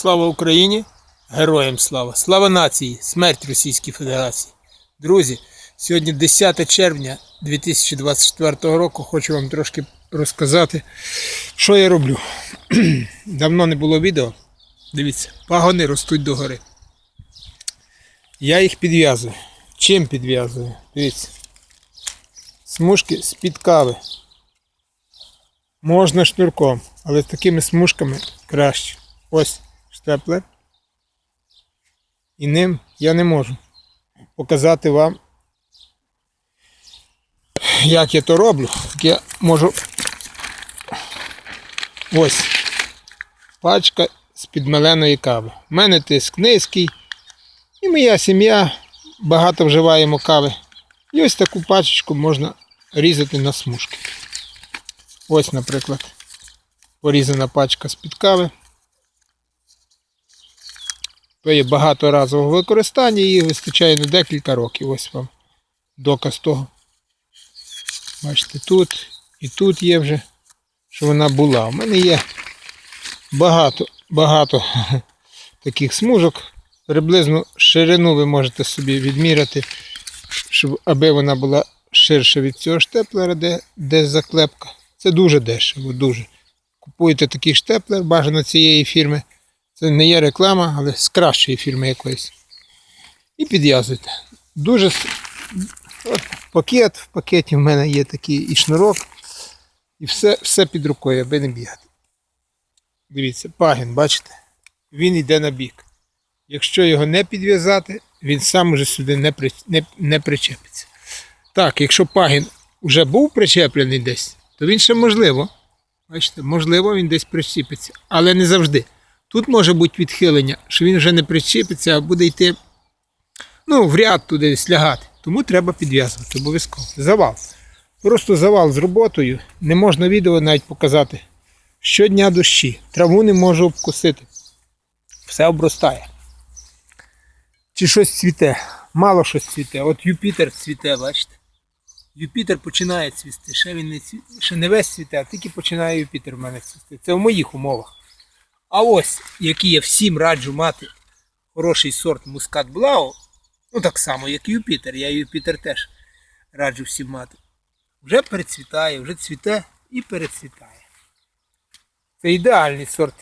Слава Україні! Героям слава! Слава нації! Смерть Російській Федерації! Друзі, сьогодні 10 червня 2024 року. Хочу вам трошки розказати, що я роблю. Давно не було відео. Дивіться, пагони ростуть догори. Я їх підв'язую. Чим підв'язую? Дивіться. Смужки з-під кави. Можна шнурком, але з такими смужками краще. Ось штеплер. І ним я не можу показати вам, як я то роблю. Так я можу. Ось пачка з підмеленої кави. У мене тиск низький. І моя сім'я багато вживаємо кави. І ось таку пачечку можна різати на смужки. Ось, наприклад, порізана пачка з-під кави. То є багаторазового використання, її вистачає на декілька років. Ось вам доказ того. Бачите, тут і тут є вже, що вона була. У мене є багато, багато таких смужок. Приблизно ширину ви можете собі відміряти, щоб аби вона була ширша від цього штеплера, де, де заклепка. Це дуже дешево, дуже. Купуєте такий штеплер, бажано цієї фірми. Це не є реклама, але з кращої фірми якоїсь. І підв'язуйте. Дуже от пакет, в пакеті в мене є такий і шнурок, і все, все під рукою, аби не бігати. Дивіться, пагін, бачите? Він йде на бік. Якщо його не підв'язати, він сам уже сюди не, при, не, не причепиться. Так, якщо пагін вже був причеплений десь, то він ще можливо. Бачите, можливо, він десь причепиться, але не завжди. Тут може бути відхилення, що він вже не причепиться, а буде йти ну, в ряд туди десь лягати. Тому треба підв'язувати обов'язково. Завал. Просто завал з роботою. Не можна відео навіть показати. Щодня дощі. Траву не можу обкусити. Все обростає. Чи щось цвіте? Мало щось цвіте. От Юпітер цвіте, бачите? Юпітер починає цвісти. Ще він не цві... ще не весь цвіте, а тільки починає Юпітер в мене цвісти. Це в моїх умовах. А ось, який я всім раджу мати хороший сорт мускат Блау, ну так само, як Юпітер. Я Юпітер теж раджу всім мати. Вже перецвітає, вже цвіте і перецвітає. Це ідеальний сорт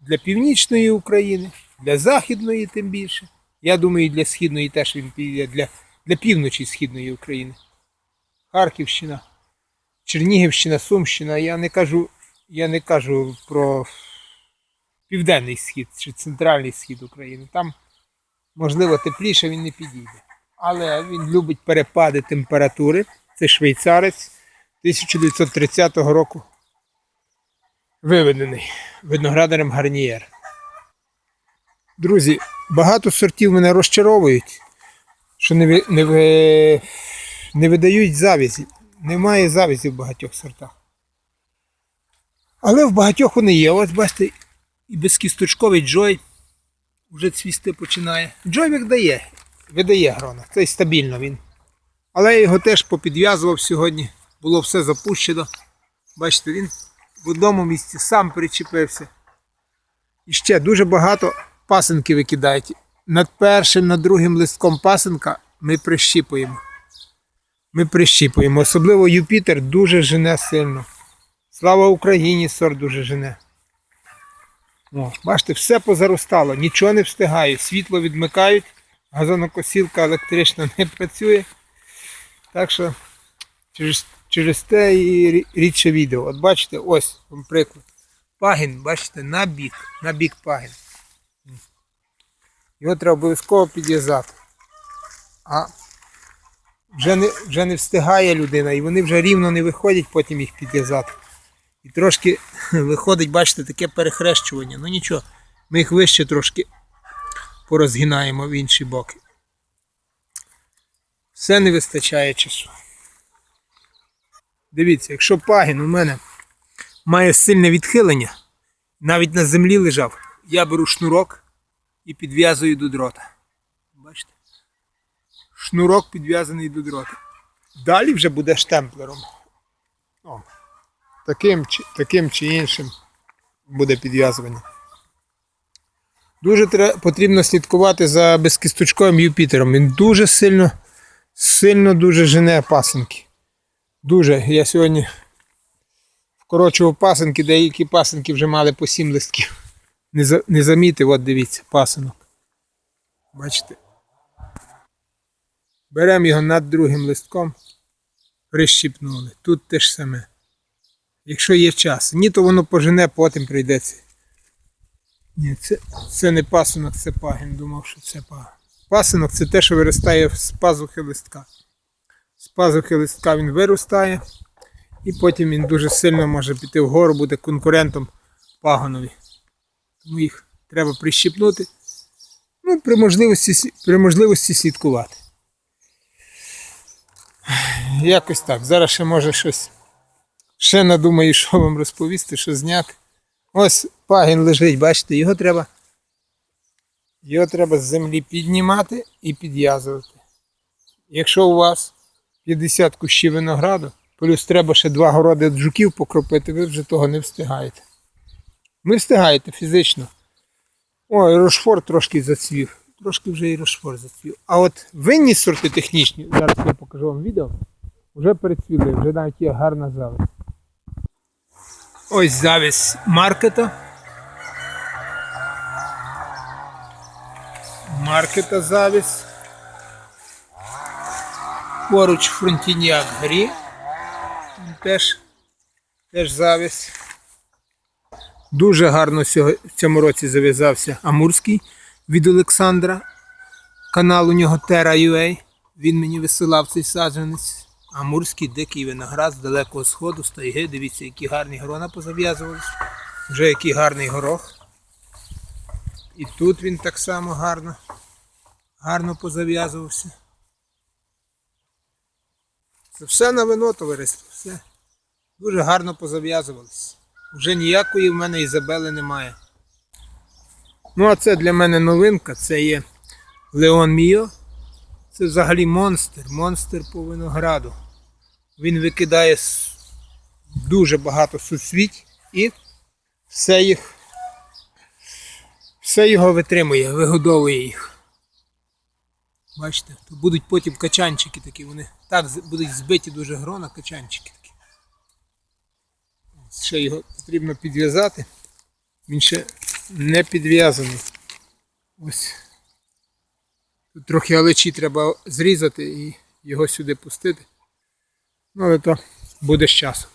для північної України, для західної тим більше. Я думаю, для східної теж він піде, для, для півночі східної України. Харківщина, Чернігівщина, Сумщина. Я не кажу, я не кажу про південний схід чи центральний схід України. Там, можливо, тепліше він не підійде. Але він любить перепади температури. Це швейцарець 1930 року виведений виноградарем Гарнієр. Друзі, багато сортів мене розчаровують, що не, не, не видають завязі. Немає завязі в багатьох сортах. Але в багатьох вони є. Ось бачите, і безкісточковий Джой вже цвісти починає. Джой видає, видає грона. Це стабільно він. Але я його теж попідв'язував сьогодні. Було все запущено. Бачите, він в одному місці сам причепився. І ще дуже багато пасинки викидають. Над першим, над другим листком пасинка ми прищіпуємо. Ми прищіпуємо. Особливо Юпітер дуже жене сильно. Слава Україні, сорт дуже жене. О, бачите, все позаростало, нічого не встигаю. Світло відмикають, газонокосілка електрична не працює. Так що через, через те і рідше відео. От бачите, ось вам приклад. Пагін, бачите, на бік, на бік пагін. Його треба обов'язково підв'язати. А вже не, вже не встигає людина, і вони вже рівно не виходять потім їх підв'язати. І трошки виходить, бачите, таке перехрещування. Ну нічого, ми їх вище трошки порозгинаємо в інші боки. Все не вистачає часу. Дивіться, якщо пагін у мене має сильне відхилення, навіть на землі лежав, я беру шнурок і підв'язую до дрота. Бачите? Шнурок підв'язаний до дрота. Далі вже буде штемплером. О, таким, чи, таким чи іншим буде підв'язування. Дуже потрібно слідкувати за безкісточковим Юпітером. Він дуже сильно, сильно дуже жене пасенки. Дуже. Я сьогодні вкорочував пасенки, деякі пасенки вже мали по 7 листків. Не, за, не замітив, от дивіться, пасинок. Бачите? Беремо його над другим листком, прищіпнули. Тут те ж саме. Якщо є час. Ні, то воно пожене, потім прийдеться. Ні, це, це не пасинок, це пагін. Думав, що це пагін. Пасинок це те, що виростає з пазухи листка. З пазухи листка він виростає, і потім він дуже сильно може піти вгору, буде конкурентом пагонові. Тому їх треба прищіпнути. Ну, при можливості, при можливості слідкувати. Якось так. Зараз ще може щось. Ще надумаю, що вам розповісти, що зняти. Ось пагін лежить, бачите, його треба. Його треба з землі піднімати і підв'язувати. Якщо у вас 50 кущів винограду, плюс треба ще два городи жуків покропити, ви вже того не встигаєте. Ви встигаєте фізично. Ой, Рошфор трошки зацвів. Трошки вже і Рошфор зацвів. А от винні сорти технічні, зараз я покажу вам відео, вже перецвіли, вже навіть є гарна зависть. Ось завість маркета. Маркета завість. Поруч фронтіняк грі. Теж, теж завість. Дуже гарно в цьому році зав'язався Амурський від Олександра. Канал у нього Terra.ua. Він мені висилав цей саджанець. Амурський дикий виноград з далекого сходу, з тайги. Дивіться, які гарні грона позав'язувались. Вже який гарний горох. І тут він так само гарно, гарно позав'язувався. Це все на вино товариство. Все. Дуже гарно позав'язувалися. Вже ніякої в мене Ізабели немає. Ну, а це для мене новинка, це є Леон Міо. Це взагалі монстр, монстр по винограду. Він викидає дуже багато суцвіть і все їх, все його витримує, вигодовує їх. Бачите, то будуть потім качанчики такі, вони так будуть збиті дуже грона, качанчики такі. Ще його потрібно підв'язати. Він ще не підв'язаний. Ось. Тут трохи алечі треба зрізати і його сюди пустити. Ну, але то буде з часом.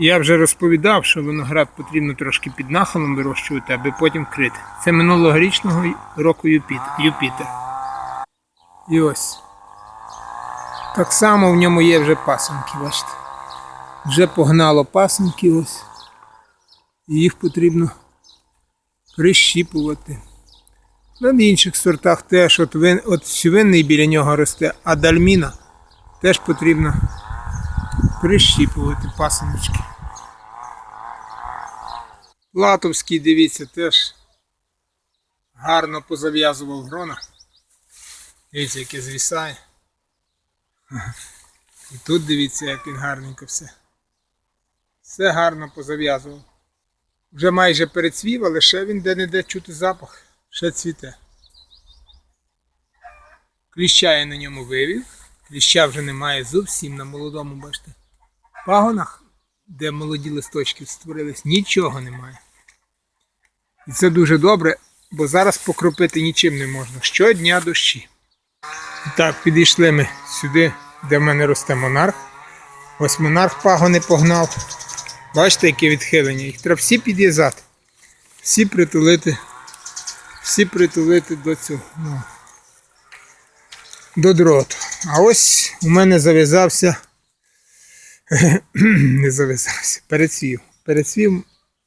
Я вже розповідав, що виноград потрібно трошки під нахилом вирощувати, аби потім крити. Це минулогорічного року Юпітер. І ось. Так само в ньому є вже пасенки, бачите. Вже погнало пасенки ось. І їх потрібно прищіпувати. На інших сортах теж от, вин, от сівинний біля нього росте, а дальміна теж потрібно прищіпувати пасиночки. Латовський, дивіться, теж гарно позав'язував грона. Дивіться, яке звісає. І тут дивіться, як він гарненько все. Все гарно позав'язував. Вже майже перецвів, але ще він де-не-де чути запах, ще цвіте. Кліща я на ньому вивів. Кліща вже немає зовсім на молодому, бачите. Пагонах, де молоді листочки створились, нічого немає. І це дуже добре, бо зараз покропити нічим не можна. Щодня дощі. І так, підійшли ми сюди, де в мене росте монарх. Ось монарх пагони погнав. Бачите, яке відхилення. Їх треба всі підв'язати. Всі притулити. Всі притулити до цього. Ну, до дроту. А ось у мене зав'язався. Не зав'язався. Перецвів. Перецвів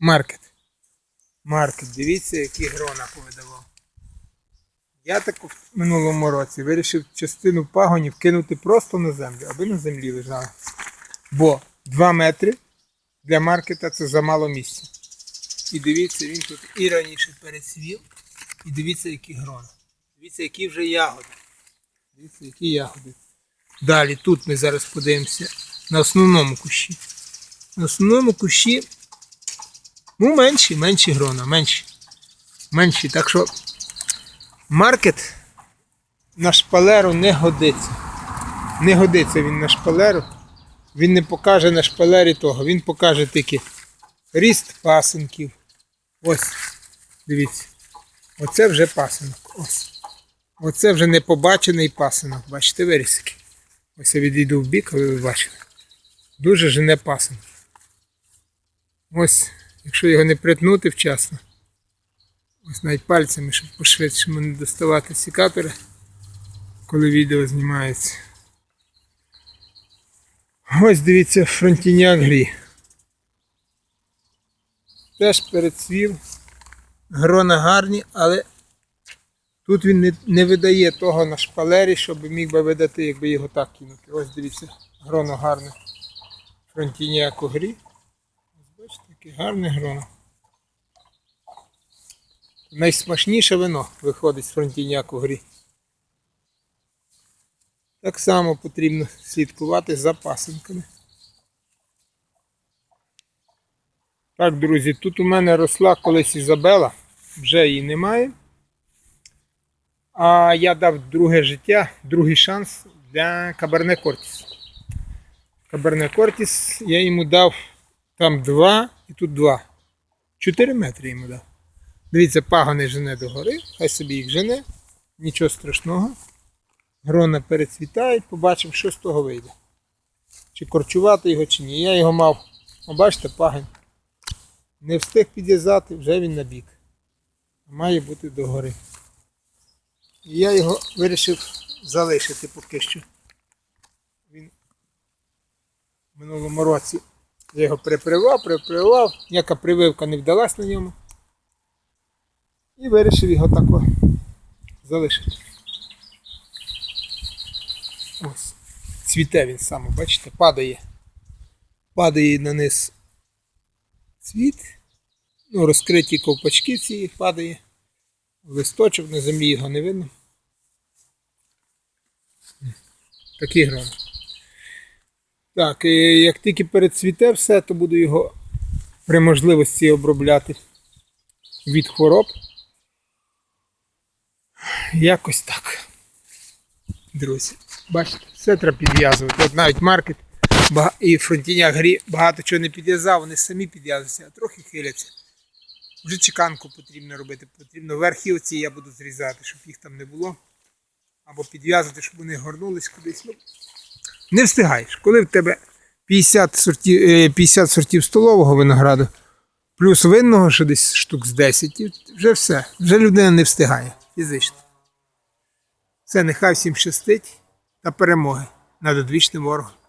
маркет. Маркет. Дивіться, які грона повидавав. Я так в минулому році вирішив частину пагонів кинути просто на землю, аби на землі лежали. Бо 2 метри для маркета це замало місця. І дивіться, він тут і раніше перецвів. І дивіться, які грона. Дивіться, які вже ягоди. Дивіться, які ягоди. Далі тут ми зараз подивимося на основному кущі. На основному кущі ну, менші, менші грона, менші. менші. Так що маркет на шпалеру не годиться. Не годиться він на шпалеру. Він не покаже на шпалері того. Він покаже тільки ріст пасинків. Ось, дивіться. Оце вже пасинок. Ось. Оце вже непобачений пасинок. Бачите, вирісики. Ось я відійду в бік, ви бачили. Дуже жене пасинок. Ось, якщо його не притнути вчасно. Ось навіть пальцями, щоб пошвидше не доставати секатори, коли відео знімається. Ось дивіться фронтіняк грі. Теж перецвів. Грона гарні, але тут він не, не видає того на шпалері, щоб міг би видати, якби його так кинути. Ось дивіться, гроно гарне. Фронтіняк у грі. Ось бачите, яке гарне гроно. Найсмачніше вино виходить з фронтіняк у грі. Так само потрібно слідкувати за пасинками. Так, друзі, тут у мене росла колись Ізабела, вже її немає. А я дав друге життя, другий шанс для Каберне Кортіс. Каберне Кортіс я йому дав там два і тут два. Чотири метри йому дав. Дивіться, пагони жене догори, хай собі їх жене, нічого страшного. Грона перецвітають, побачимо, що з того вийде. Чи корчувати його, чи ні. Я його мав, о, бачите, пагань. Не встиг підв'язати, вже він набік. Має бути догори. І я його вирішив залишити поки що. Він в минулому році я його припривав, припривав, ніяка прививка не вдалась на ньому. І вирішив його тако залишити. Ось. Цвіте він саме, бачите, падає. Падає на низ цвіт. Ну, розкриті ковпачки ці падає. Листочок на землі його не видно. Такий гром. Так, як тільки перецвіте все, то буду його при можливості обробляти від хвороб. Якось так. Друзі, бачите, все треба підв'язувати. От навіть маркет і фронтіняк грі багато чого не підв'язав, вони самі підв'язуються, а трохи хиляться. Вже чеканку потрібно робити. Потрібно верхи оці я буду зрізати, щоб їх там не було. Або підв'язати, щоб вони горнулись кудись. Ну, не встигаєш. Коли в тебе 50 сортів, е, 50 сортів столового винограду, плюс винного, що десь штук з 10, і вже все. Вже людина не встигає фізично. Все, нехай всім щастить та перемоги над одвічним ворогом.